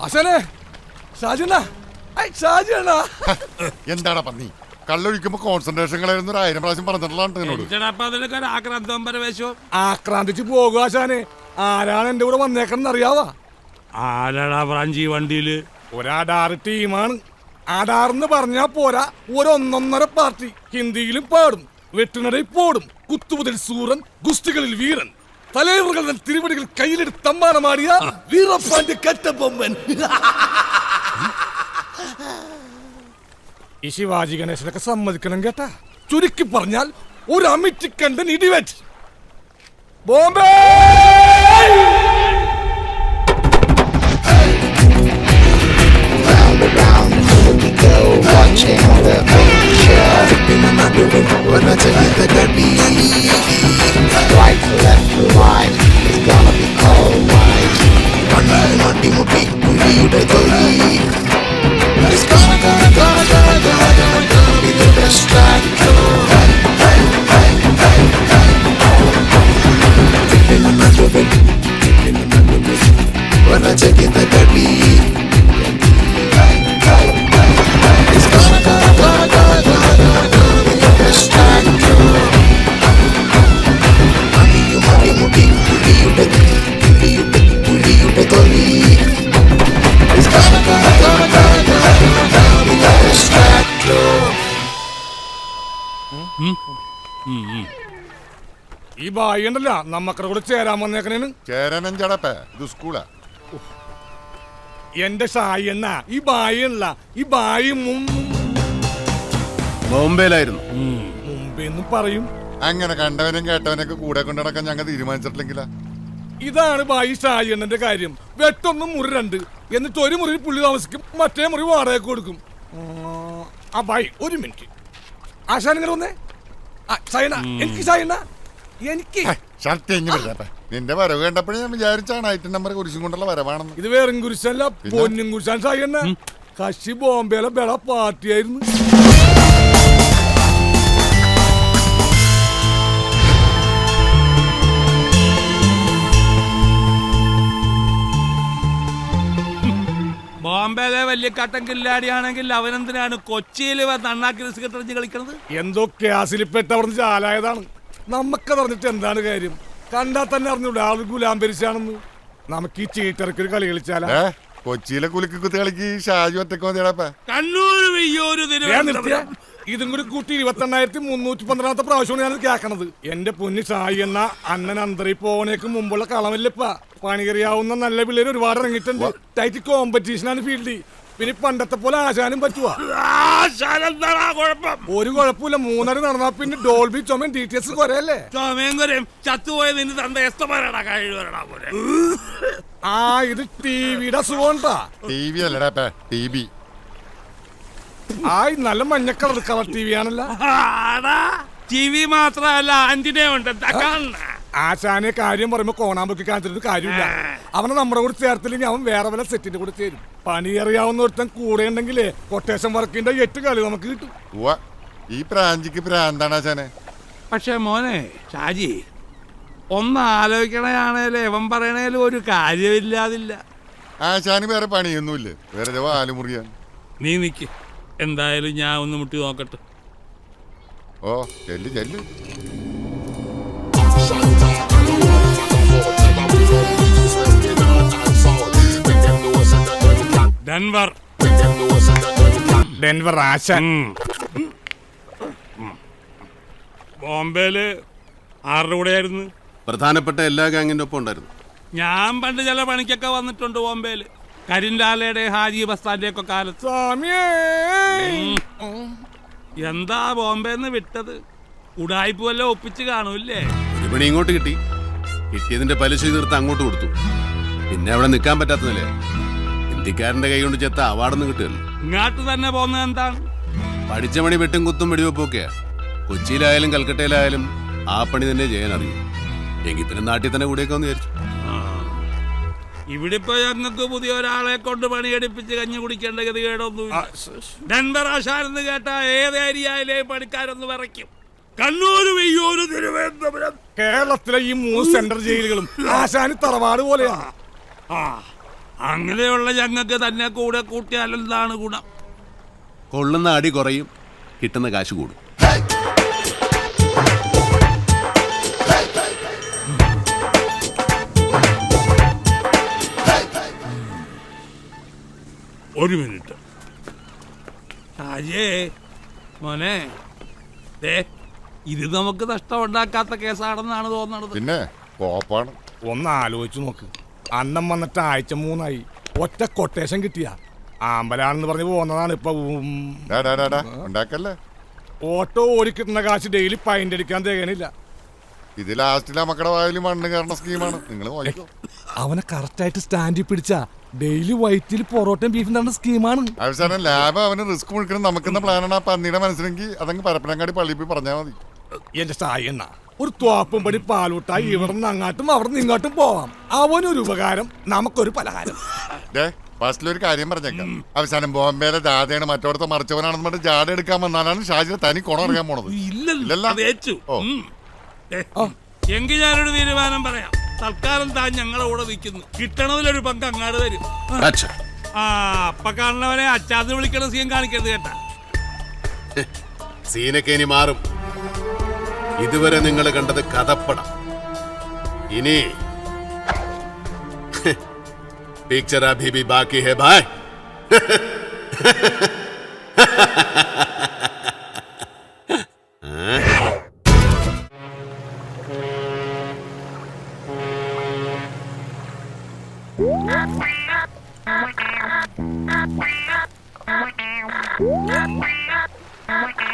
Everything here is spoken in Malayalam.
ഷാജുനെ ഷാജുന എന്താടാ പന്നി? കള്ളൊഴിക്കുമ്പോ കോൺസെൻട്രേഷൻ കളയുന്ന ഒരു ആയിരം പ്രാവശ്യം പറഞ്ഞിട്ടുള്ള ആക്രാന്തം ആക്രാന്തിച്ച് പോകുക ആശാനെ. ആരാണ് എന്റെ കൂടെ വന്നേക്കണം അറിയാവാ? ആരാടാ ബ്രാഞ്ചി വണ്ടിയിൽ? ഒരാടാറ് ടീമാണ്. ആടാറെന്ന് പറഞ്ഞാ പോരാ ഒരൊന്നൊന്നര പാർട്ടി. ഹിന്ദിയിലും പാടും വെട്ടിനടയിൽ പോടും. കുത്തുമുതൽ സൂറൻ ഗുസ്തികളിൽ വീരൻ. തലൈവറുകൾ തൻ തിരുവടികൾ കയ്യിലെടുത്ത് തമ്മാനമാടിയ വീറപ്പാന്റെ കറ്റബൊമ്മൻ ഈ ശിവാജി ഗണേശനൊക്കെ സമ്മതിക്കണം കേട്ടാ. ചുരുക്കി പറഞ്ഞാൽ ഒരു അമിറ്റിക്കണ്ടൻ ഇടിവെറ്റ്. ബോംബെ! ഈ ബായി ഉണ്ടല്ല നമ്മക്കടെ കൂടെ ചേരാൻ വന്നേക്കണേന്. ചേരാനഞ്ചടപ്പേ ഇത് സ്കൂളാ. എന്റെ ഷായി എന്ന ഈ ബായി അല്ല ഈ ബായി ബോംബെയിലായിരുന്നു. മുമ്പെന്നും പറയും. അങ്ങനെ കണ്ടവനും കേട്ടവനൊക്കെ കൂടെ കൊണ്ട് നടക്കാൻ ഞങ്ങൾ തീരുമാനിച്ചിട്ടില്ലെങ്കിലാ. ഇതാണ് ബായി ഷായി എണ്ണന്റെ കാര്യം. വെട്ടൊന്നും മുറി രണ്ട്. എന്നിട്ട് ഒരു മുറി പുള്ളി താമസിക്കും മറ്റേ മുറി വാടക കൊടുക്കും. ആ ബായി ഒരു മിനിറ്റ്. ആശാൻ ഇങ്ങനെ വന്നേ? എനിക്ക് ഷായണ്ണ എനിക്ക്. ഷർട്ട് എഞ്ഞു വരുന്നപ്പേ നിന്റെ വരവ് കണ്ടപ്പോഴേ ഞാൻ വിചാരിച്ചാണ് ഐറ്റം നമ്പർ കുരിശും കൊണ്ടുള്ള വരവാണെന്ന്. ഇത് വേറും കുരിശല്ല പിന്നെ? കുരിശാൻ ഷായണ്ണ കശി ബോംബെയിലെ ബെള പാർട്ടിയായിരുന്നു. ബോംബെയിലെ വലിയ കട്ടൻ കില്ലാടിയാണെങ്കിൽ അവനെന്തിനാണ് കൊച്ചിയിൽ നന്നാക്കി റിസ്ക് എറിഞ്ഞ് കളിക്കണത്? എന്തോ ചാലായതാണ് നമുക്ക് ചാലായതാണ്. നമുക്കതറിഞ്ഞിട്ട് എന്താണ് കാര്യം? കണ്ടാൽ തന്നെ അറിഞ്ഞൂടെ ആൾ ഗുലാംബരിച്ചാണെന്ന് നമുക്ക് ഈ ചീട്ടറക്ക് ഒരു കളി കളിച്ചാലാ. കൊച്ചിയിലെ കുലുക്കി കുത്തി കളിക്ക് ഷാജു ഒറ്റയ്ക്ക് മതിയടപ്പേ കണ്ണൂർ ഇതും കൂടി കൂട്ടി ഇരുപത്തി എണ്ണായിരത്തി മുന്നൂറ്റി പന്ത്രണ്ടാമത്തെ പ്രാവശ്യമാണ് ഞാൻ കേൾക്കണത് എന്റെ പൊന്നി സായി എന്ന അണ്ണൻ അന്തറി പോണേക്ക് മുമ്പുള്ള കളമല്ലപ്പ പണികറിയാവുന്ന നല്ല പിള്ളേർ ഒരുപാട് ഇറങ്ങിയിട്ടുണ്ട്. ടൈറ്റ് കോമ്പറ്റീഷനാണ് ഫീൽഡ് പിന്നെ പണ്ടത്തെ പോലെ ആശാനും പറ്റുവാ. ഒരു കുഴപ്പമില്ല മൂന്നര നടന്നാ പിന്നെ ഡോൾബി ചുമയും ഡി ടി എസ് കുറയല്ലേ ചുമയും ചത്തുപോയ നിന്റെ തന്റെ എസ്തമാരടാ കഴിവരടാ പോലെ ആ ഇത് ടിവിയുടെ അസുഖണ്ടാ ടി വി അല്ലേ ടി വി ആയി നല്ല മഞ്ഞ കളർ കളർ ടി വി ആണല്ലോ. ടി വി മാത്രമല്ല ആന്റിനെ ഉണ്ട്. ആശാനെ കാര്യം പറയുമ്പോ കോണാമ്പൊക്കെ കാണിച്ചിട്ട് കാര്യമില്ല. അവനെ നമ്മുടെ കൂടെ ചേർത്തില്ലെങ്കിൽ അവൻ വേറെ വല്ല സെറ്റിന്റെ കൂടെ ചേരും. പണി അറിയാവുന്ന ഒരുത്തൻ കൂടെ ഉണ്ടെങ്കിലേ കൊട്ടേഷൻ വർക്കിന്റെ എട്ട് കളി നമുക്ക് കിട്ടും. ഈ പ്രാഞ്ചിക്ക് പ്രാന്താണ് ആശാനെ? പക്ഷെ മോനെ ഷാജി ഒന്ന് ആലോചിക്കണേ ഇവൻ പറയണേലും ഒരു കാര്യമില്ലാതില്ല. ആശാന് വേറെ പണിയൊന്നുമില്ല? വേറെ ആലുമുറിയാണ് നീ നിക്ക്. എന്തായാലും ഞാൻ ഒന്ന് മുട്ടി നോക്കട്ടെ. ഓ ചെല്ലു ചെല്ലു. ഡെൻവർ. ഡെൻവർ ആശാൻ. ബോംബെയിൽ ആരുടെ കൂടെയായിരുന്നു? പ്രധാനപ്പെട്ട എല്ലാ ഗാങ്ങിന്റെ ഒപ്പം ഉണ്ടായിരുന്നു. ഞാൻ പണ്ട് ചില പണിക്കൊക്കെ വന്നിട്ടുണ്ട് ബോംബെയിൽ. കരിൻലാലയുടെ ഹാജി ബസ്താന്റെ ഒക്കെ കാലത്ത്. സ്വാമിയേ! എന്താ ബോംബെന്ന് വിട്ടത്? ഉടായ്പ വല്ല ഒപ്പിച്ച് കാണൂല്ലേ? ഒരു പണി ഇങ്ങോട്ട് കിട്ടി. കിട്ടിയതിന്റെ പലിശ തീർത്ത് അങ്ങോട്ട് കൊടുത്തു. പിന്നെ അവിടെ നിൽക്കാൻ പറ്റാത്തതല്ലേ? ഹിന്ദിക്കാരന്റെ കൈ കൊണ്ട് ചെത്ത അവാർഡൊന്നും കിട്ടുമല്ലോ ഇങ്ങാട്ട് തന്നെ പോകുന്നത് എന്താണ്? പഠിച്ച പണി വെട്ടും കുത്തും വെടിവെപ്പൊക്കെയാ. കൊച്ചിയിലായാലും കൽക്കട്ടയിലായാലും ആ പണി തന്നെ ചെയ്യാൻ അറിയും. എങ്കിൽ പിന്നെ നാട്ടിൽ തന്നെ കൂടെയൊക്കെ ഒന്ന് വിചാരിച്ചു. ഇവിടെ ഇപ്പൊ ഞങ്ങൾക്ക് പുതിയ ഒരാളെ കൊണ്ട് പണിയെടുപ്പിച്ച് കഞ്ഞി കുടിക്കേണ്ട ഗതികേടൊന്നും രണ്ടർ ആശാനെന്ന് കേട്ട ഏത് ഏരിയയിലെയും പണിക്കാരൊന്ന് വിറയ്ക്കും കണ്ണൂര് വെയ്യൂര് തിരുവനന്തപുരം. കേരളത്തിലെ ഈ മൂന്ന് സെൻട്രൽ ജയിലുകളും ആശാന് തറവാട് പോലെയാണ് ആ അങ്ങനെയുള്ള ഞങ്ങൾക്ക് തന്നെ കൂടെ കൂട്ടിയാലെന്താണ് ഗുണം? കൊള്ളുന്ന അടി കുറയും കിട്ടുന്ന കാശ് കൂടും. ഒരു മിനിറ്റ്. രാജേ മോനെ. ദേ ഇത് നമുക്ക് നഷ്ടമുണ്ടാക്കാത്ത കേസാണെന്നാണ് തോന്നണത്. പിന്നെ കോപ്പാണ്. ഒന്ന് ആലോചിച്ചു നോക്ക്. അന്നം വന്നിട്ട് ആഴ്ച മൂന്നായി. ഒറ്റ കൊട്ടേഷൻ കിട്ടിയ. ആമ്പലാണെന്ന് പറഞ്ഞ് പോന്നതാണ് ഇപ്പൊ ഉണ്ടാക്കല്ലേ? ഓട്ടോ ഓടിക്കിട്ടുന്ന കാശ് ഡെയിലി പൈന്റ് അടിക്കാൻ തികയണില്ല. ഇത് ലാസ്റ്റിലെ മക്കളുടെ വായാലും മണ്ണ് കയറുന്ന സ്കീമാണ് നിങ്ങൾ നോക്കിക്കോ അവനെ കറക്റ്റായിട്ട് സ്റ്റാൻഡിൽ പിടിച്ച ഡെയിലി വൈറ്റിൽ പൊറോട്ടയും ബീഫും തന്ന സ്കീമാണ് അവസാനം ലാബ് അവന് റിസ്ക് മുഴുക്കണം നമുക്കെന്ന പ്ലാനാണ് ആ പന്നിയുടെ മനസ്സിലെങ്കിൽ അതങ്ങ് പരപ്പനങ്ങാടി പള്ളിയിൽ പോയി പറഞ്ഞാൽ മതി. എന്റെ സായണ്ണ ഒരു തോപ്പും പടി പാലൂട്ടായി ഇവിടെ നിന്ന് അങ്ങാട്ടും അവിടെ നിന്ന് ഇങ്ങോട്ടും പോവാം. അവനൊരു ഉപകാരം നമുക്കൊരു പലഹാരം. ഫസ്റ്റിലൊരു കാര്യം പറഞ്ഞേക്കാം. അവസാനം ബോംബെയിലെ ജാഥയാണ്. മറ്റോടത്ത് മറിച്ചവനാണെന്ന് പറഞ്ഞിട്ട് ജാഥ എടുക്കാൻ വന്നാലാണ് ഷാജിനെ തനി കുണം ഇറങ്ങാൻ പോണത്. ഇല്ലല്ലോ ഓ. എങ്കിൽ ഞാനൊരു തീരുമാനം പറയാം. തൽക്കാലം താൻ ഞങ്ങളെ കൂടെ നിൽക്കുന്നു. കിട്ടണതിലൊരു പങ്ക് അങ്ങാട് തരും. ആ. അപ്പ കാണുന്നവരെ അച്ചാന്ന് വിളിക്കണ സീൻ കാണിക്കരുത് കേട്ടാ. സീനൊക്കെ ഇനി മാറും. ഇതുവരെ നിങ്ങൾ കണ്ടത് കഥപ്പടം. ഇനി പിക്ചർ അഭി ഭി ബാക്കി ഹെ ഭായ്